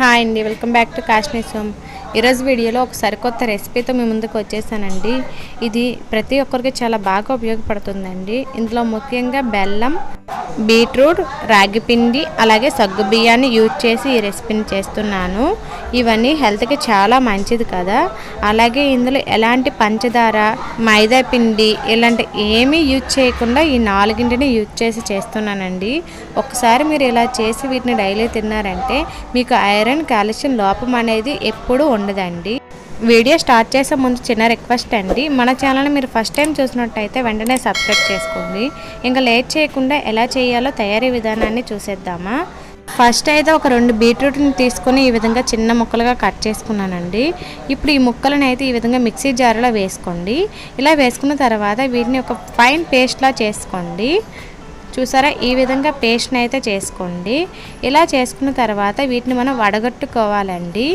Hi అండి welcome back to Kashmir సోమ్. ఈరోజు వీడియోలో ఒక సరికొత్త రెసిపీతో మీ ముందుకు వచ్చేసానండి. ఇది ప్రతి ఒక్కరికి చాలా బాగా ఉపయోగపడుతుందండి. ఇందులో ముఖ్యంగా బెల్లం బీట్రూట్ రాగిపిండి అలాగే సగ్గు బియ్యాన్ని యూజ్ చేసి ఈ రెసిపీని చేస్తున్నాను. ఇవన్నీ హెల్త్కి చాలా మంచిది కదా. అలాగే ఇందులో ఎలాంటి పంచదార మైదా పిండి ఇలాంటి ఏమీ యూజ్ చేయకుండా ఈ నాలుగింటిని యూజ్ చేసి చేస్తున్నానండి. ఒకసారి మీరు ఇలా చేసి వీటిని డైలీ తిన్నారంటే మీకు ఐరన్ కాల్షియం లోపం అనేది ఎప్పుడూ ఉండదండి. వీడియో స్టార్ట్ చేసే ముందు చిన్న రిక్వెస్ట్ అండి. మన ఛానల్ని మీరు ఫస్ట్ టైం చూసినట్టయితే వెంటనే సబ్స్క్రైబ్ చేసుకోండి. ఇంకా లేట్ చేయకుండా ఎలా చేయాలో తయారీ విధానాన్ని చూసేద్దామా? ఫస్ట్ అయితే ఒక రెండు బీట్రూట్ని తీసుకొని ఈ విధంగా చిన్న ముక్కలుగా కట్ చేసుకున్నానండి. ఇప్పుడు ఈ ముక్కలను అయితే ఈ విధంగా మిక్సీ జార్లో వేసుకోండి. ఇలా వేసుకున్న తర్వాత వీటిని ఒక ఫైన్ పేస్ట్లా చేసుకోండి. చూసారా? ఈ విధంగా పేస్ట్ని అయితే చేసుకోండి. ఇలా చేసుకున్న తర్వాత వీటిని మనం వడగట్టుకోవాలండి.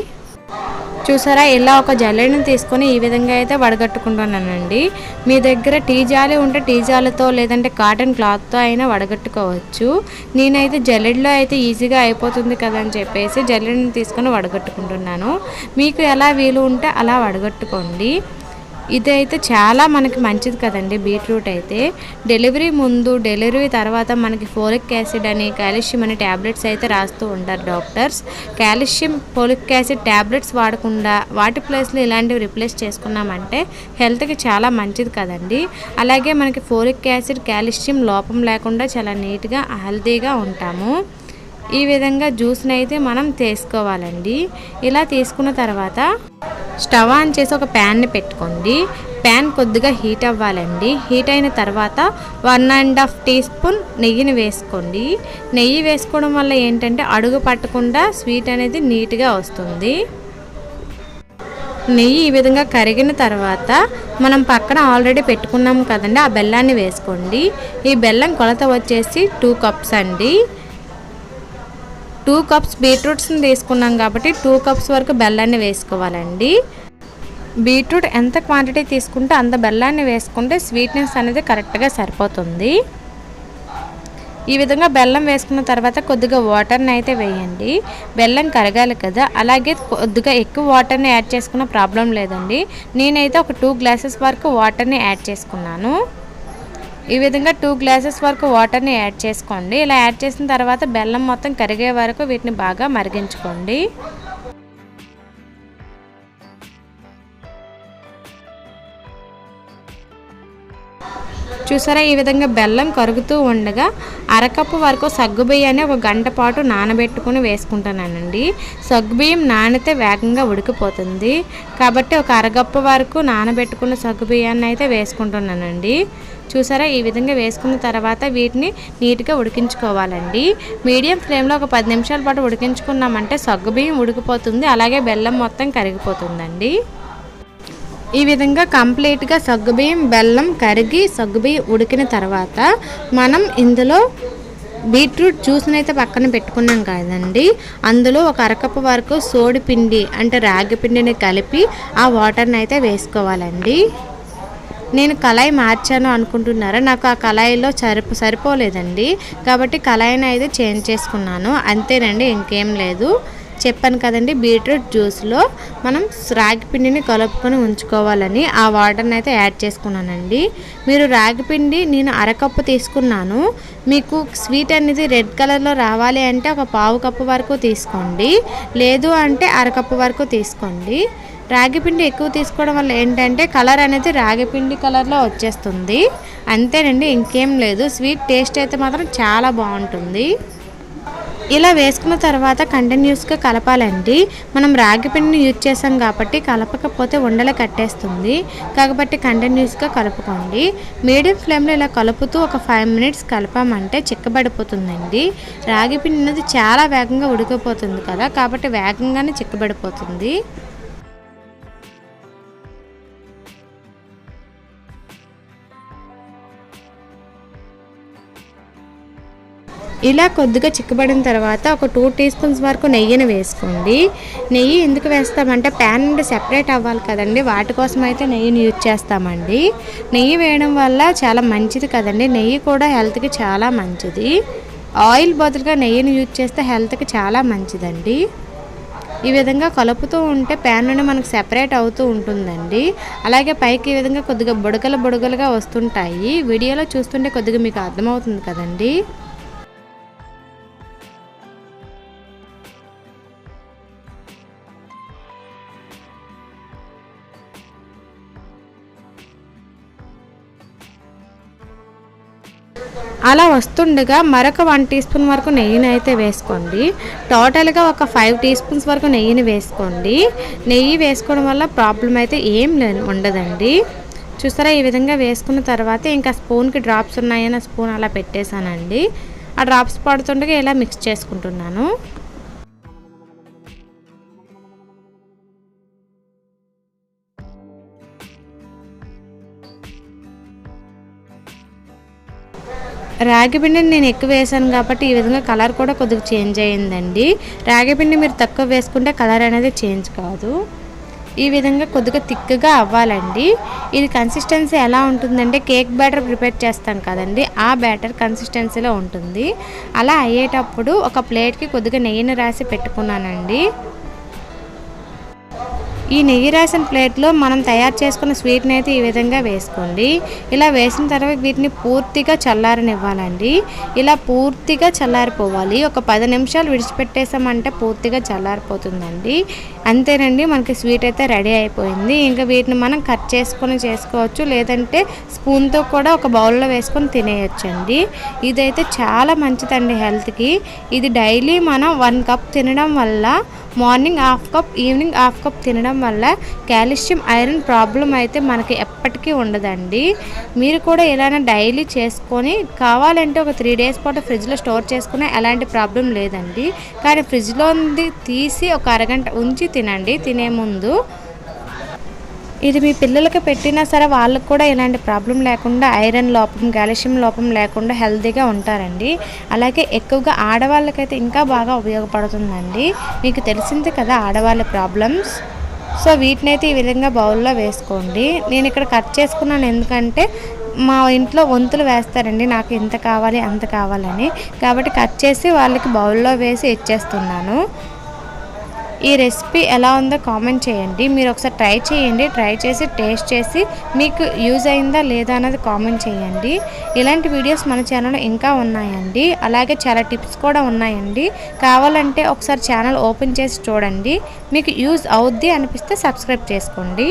చూసారా? ఇలా ఒక జల్లెడని తీసుకొని ఈ విధంగా అయితే వడగట్టుకుంటున్నానండి. మీ దగ్గర టీ జాలి ఉంటే టీ జాలితో లేదంటే కాటన్ క్లాత్తో అయినా వడగట్టుకోవచ్చు. నేనైతే జల్లెడలో అయితే ఈజీగా అయిపోతుంది కదా అని చెప్పేసి జల్లెడని తీసుకొని వడగట్టుకుంటున్నాను. మీకు ఎలా వీలు ఉంటే అలా వడగట్టుకోండి. ఇది అయితే చాలా మనకి మంచిది కదండి బీట్రూట్ అయితే. డెలివరీ ముందు డెలివరీ తర్వాత మనకి ఫోలిక్ యాసిడ్ అని కాల్షియం అని ట్యాబ్లెట్స్ అయితే రాస్తూ ఉంటారు doctors. Calcium folic acid tablets వాడకుండా వాటి ప్లేస్లో ఇలాంటివి రిప్లేస్ చేసుకున్నామంటే హెల్త్కి చాలా మంచిది కదండి. అలాగే మనకి ఫోలిక్ యాసిడ్ కాల్షియం లోపం లేకుండా చాలా నీట్గా హెల్తీగా ఉంటాము. ఈ విధంగా జ్యూస్ని అయితే మనం తీసుకోవాలండి. ఇలా తీసుకున్న తర్వాత స్టవ్ ఆన్ చేసి ఒక ప్యాన్ని పెట్టుకోండి. ప్యాన్ కొద్దిగా హీట్ అవ్వాలండి. హీట్ అయిన తర్వాత one and half teaspoon నెయ్యిని వేసుకోండి. నెయ్యి వేసుకోవడం వల్ల ఏంటంటే అడుగు పట్టకుండా స్వీట్ అనేది నీట్గా వస్తుంది. నెయ్యి ఈ విధంగా కరిగిన తర్వాత మనం పక్కన ఆల్రెడీ పెట్టుకున్నాం కదండి ఆ బెల్లాన్ని వేసుకోండి. ఈ బెల్లం కొలత వచ్చేసి టూ కప్స్ అండి. టూ కప్స్ బీట్రూట్స్ని తీసుకున్నాం కాబట్టి టూ కప్స్ వరకు బెల్లాన్ని వేసుకోవాలండి. బీట్రూట్ ఎంత క్వాంటిటీ తీసుకుంటే అంత బెల్లాన్ని వేసుకుంటే స్వీట్నెస్ అనేది కరెక్ట్గా సరిపోతుంది. ఈ విధంగా బెల్లం వేసుకున్న తర్వాత కొద్దిగా వాటర్ని అయితే వేయండి. బెల్లం కరగాలి కదా అలాగే కొద్దిగా ఎక్కువ వాటర్ని యాడ్ చేసుకున్న ప్రాబ్లం లేదండి. నేనైతే ఒక టూ గ్లాసెస్ వరకు వాటర్ని యాడ్ చేసుకున్నాను. ఈ విధంగా టూ గ్లాసెస్ వరకు వాటర్ని యాడ్ చేసుకోండి. ఇలా యాడ్ చేసిన తర్వాత బెల్లం మొత్తం కరిగే వరకు వీటిని బాగా మరిగించుకోండి. చూసారా? ఈ విధంగా బెల్లం కరుగుతూ ఉండగా అరకప్పు వరకు సగ్గుబియ్యాన్ని ఒక గంట పాటు నానబెట్టుకుని వేసుకుంటానండి. సగ్గుబియ్యం నానితే వేగంగా ఉడికిపోతుంది. కాబట్టి ఒక అరగప్పు వరకు నానబెట్టుకున్న సగ్గుబియ్యాన్ని అయితే వేసుకుంటున్నానండి. చూసారా? ఈ విధంగా వేసుకున్న తర్వాత వీటిని నీట్గా ఉడికించుకోవాలండి. మీడియం ఫ్లేమ్లో ఒక పది నిమిషాల పాటు ఉడికించుకున్నామంటే సగ్గుబియ్యం ఉడికిపోతుంది. అలాగే బెల్లం మొత్తం కరిగిపోతుందండి. ఈ విధంగా కంప్లీట్గా సగ్గుబియ్యం బెల్లం కరిగి సగ్గుబియ్యం ఉడికిన తర్వాత మనం ఇందులో బీట్రూట్ జ్యూస్ని అయితే పక్కన పెట్టుకున్నాం కదండి. అందులో ఒక అరకప్పు వరకు సోడి పిండి అంటే రాగి పిండిని కలిపి ఆ వాటర్ని అయితే వేసుకోవాలండి. నేను కళాయి మార్చాను అనుకుంటున్నారా? నాకు ఆ కళాయిలో సరిపో సరిపోలేదండి. కాబట్టి కళాయిని అయితే చేంజ్ చేసుకున్నాను. అంతేనండి ఇంకేం లేదు. చెప్పాను కదండి బీట్రూట్ జ్యూస్లో మనం రాగి పిండిని కలుపుకొని ఉంచుకోవాలని ఆ వాటర్ని అయితే యాడ్ చేసుకున్నానండి. మీరు రాగి పిండి నేను అరకప్పు తీసుకున్నాను. మీకు స్వీట్ అనేది రెడ్ కలర్లో రావాలి అంటే ఒక పావు కప్పు వరకు తీసుకోండి. లేదు అంటే అరకప్పు వరకు తీసుకోండి. రాగిపిండి ఎక్కువ తీసుకోవడం వల్ల ఏంటంటే కలర్ అనేది రాగిపిండి కలర్లో వచ్చేస్తుంది. అంతేనండి ఇంకేం లేదు. స్వీట్ టేస్ట్ అయితే మాత్రం చాలా బాగుంటుంది. ఇలా వేసుకున్న తర్వాత కంటిన్యూస్గా కలపాలండి. మనం రాగి పిండిని యూజ్ చేసాం కాబట్టి కలపకపోతే ఉండలు కట్టేస్తుంది. కాబట్టి కంటిన్యూస్గా కలుపుకోండి. మీడియం ఫ్లేమ్లో ఇలా కలుపుతూ ఒక ఫైవ్ మినిట్స్ కలపామంటే చిక్కబడిపోతుందండి. రాగి పిండి అనేది చాలా వేగంగా ఉడికిపోతుంది కదా కాబట్టి వేగంగానే చిక్కబడిపోతుంది. ఇలా కొద్దిగా చిక్కబడిన తర్వాత ఒక టూ టీ స్పూన్స్ వరకు నెయ్యిని వేసుకోండి. నెయ్యి ఎందుకు వేస్తామంటే ప్యాన్ నుండి సెపరేట్ అవ్వాలి కదండి. వాటి కోసం అయితే నెయ్యిని యూజ్ చేస్తామండి. నెయ్యి వేయడం వల్ల చాలా మంచిది కదండి. నెయ్యి కూడా హెల్త్కి చాలా మంచిది. ఆయిల్ బదులుగా నెయ్యిని యూజ్ చేస్తే హెల్త్కి చాలా మంచిదండి. ఈ విధంగా కలుపుతూ ఉంటే ప్యాన్ నుండి మనకు సెపరేట్ అవుతూ ఉంటుందండి. అలాగే పైకి ఈ విధంగా కొద్దిగా బుడగలు బుడగలుగా వస్తుంటాయి. వీడియోలో చూస్తుంటే కొద్దిగా మీకు అర్థమవుతుంది కదండీ. అలా వస్తుండగా మరొక వన్ టీ స్పూన్ వరకు నెయ్యిని అయితే వేసుకోండి. టోటల్గా ఒక ఫైవ్ టీ స్పూన్స్ వరకు నెయ్యిని వేసుకోండి. నెయ్యి వేసుకోవడం వల్ల ప్రాబ్లం అయితే ఏం లే ఉండదండి. చూసారా ఈ విధంగా వేసుకున్న తర్వాత ఇంకా స్పూన్కి డ్రాప్స్ ఉన్నాయని స్పూన్ అలా పెట్టేశానండి. ఆ డ్రాప్స్ పడుతుండగా ఇలా మిక్స్ చేసుకుంటున్నాను. రాగి పిండిని నేను ఎక్కువ వేసాను కాబట్టి ఈ విధంగా కలర్ కూడా కొద్దిగా చేంజ్ అయ్యిందండి. రాగి పిండి మీరు తక్కువ వేసుకుంటే కలర్ అనేది చేంజ్ కాదు. ఈ విధంగా కొద్దిగా థిక్గా అవ్వాలండి. ఇది కన్సిస్టెన్సీ ఎలా ఉంటుందంటే కేక్ బ్యాటర్ ప్రిపేర్ చేస్తాం కదండి. ఆ బ్యాటర్ కన్సిస్టెన్సీలో ఉంటుంది. అలా అయ్యేటప్పుడు ఒక ప్లేట్కి కొద్దిగా నెయ్యిని రాసి పెట్టుకున్నానండి. ఈ నెయ్యి రాసిన ప్లేట్లో మనం తయారు చేసుకున్న స్వీట్ని అయితే ఈ విధంగా వేసుకోండి. ఇలా వేసిన తర్వాత వీటిని పూర్తిగా చల్లారనివ్వాలండి. ఇలా పూర్తిగా చల్లారిపోవాలి. ఒక పది నిమిషాలు విడిచిపెట్టేసామంటే పూర్తిగా చల్లారిపోతుందండి. అంతేనండి మనకి స్వీట్ అయితే రెడీ అయిపోయింది. ఇంకా వీటిని మనం కట్ చేసుకొని చేసుకోవచ్చు. లేదంటే స్పూన్తో కూడా ఒక బౌల్లో వేసుకొని తినేయచ్చండి. ఇదైతే చాలా మంచిదండి హెల్త్కి. ఇది డైలీ మనం వన్ కప్ తినడం వల్ల morning half cup evening half cup తినడం వల్ల కాల్షియం ఐరన్ ప్రాబ్లం అయితే మనకి ఎప్పటికీ ఉండదండి. మీరు కూడా ఇలానే డైలీ చేసుకొని కావాలంటే ఒక త్రీ డేస్ పాటు ఫ్రిడ్జ్లో స్టోర్ చేసుకునే ఎలాంటి ప్రాబ్లం లేదండి. కానీ ఫ్రిడ్జ్లో తీసి ఒక అరగంట ఉంచి తినండి తినే ముందు. ఇది మీ పిల్లలకి పెట్టినా సరే వాళ్ళకు కూడా ఇలాంటి ప్రాబ్లం లేకుండా ఐరన్ లోపం కాల్షియం లోపం లేకుండా హెల్తీగా ఉంటారండి. అలాగే ఎక్కువగా ఆడవాళ్ళకైతే ఇంకా బాగా ఉపయోగపడుతుందండి. మీకు తెలిసింది కదా ఆడవాళ్ళ ప్రాబ్లమ్స్. సో వీటిని అయితే ఈ విధంగా బౌల్లో వేసుకోండి. నేను ఇక్కడ కట్ చేసుకున్నాను ఎందుకంటే మా ఇంట్లో వంతులు వేస్తారండి. నాకు ఇంత కావాలి అంత కావాలని. కాబట్టి కట్ చేసి వాళ్ళకి బౌల్లో వేసి ఇచ్చేస్తున్నాను. ఈ రెసిపీ ఎలా ఉందో కామెంట్ చేయండి. మీరు ఒకసారి ట్రై చేయండి. ట్రై చేసి టేస్ట్ చేసి మీకు యూజ్ అయిందా లేదా అన్నది కామెంట్ చేయండి. ఇలాంటి వీడియోస్ మన ఛానల్లో ఇంకా ఉన్నాయండి. అలాగే చాలా టిప్స్ కూడా ఉన్నాయండి. కావాలంటే ఒకసారి ఛానల్ ఓపెన్ చేసి చూడండి. మీకు యూజ్ అవుద్ది అనిపిస్తే సబ్స్క్రైబ్ చేసుకోండి.